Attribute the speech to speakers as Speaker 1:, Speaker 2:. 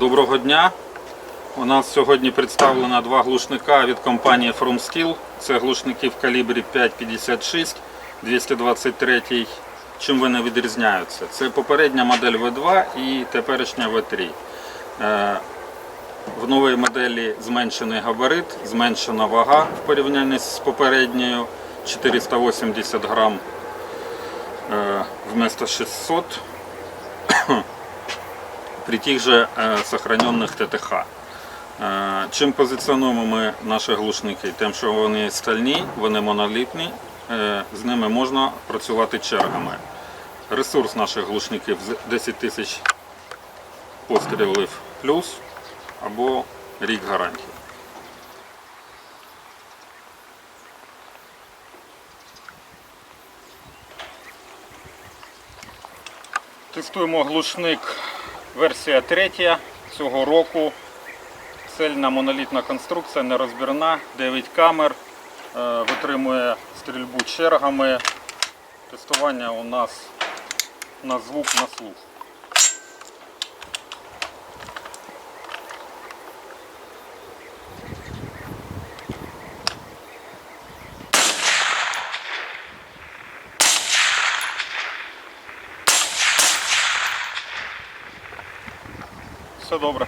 Speaker 1: Доброго дня. У нас сьогодні представлено два глушника від компанії FromSkill. Це глушники в калібрі 5,56, 223. Чим вони відрізняються? Це попередня модель V2 і теперішня V3. Е, В новій моделі зменшений габарит, зменшена вага в порівнянні з попередньою 480 грам е, вместо 600 при тих же е, сохраненных ТТХ. Е, Чим позиціонуємо ми наші глушники? Тим, що вони стальні, вони монолітні, е, з ними можна працювати чергами. Ресурс наших глушників з 10 тисяч пострілів плюс або рік гарантії. Тестуємо глушник версія третя цього року. Цельна монолітна конструкція, нерозбірна, 9 камер, е, витримує стрільбу чергами. Тестування у нас на звук, на слух. Все добре.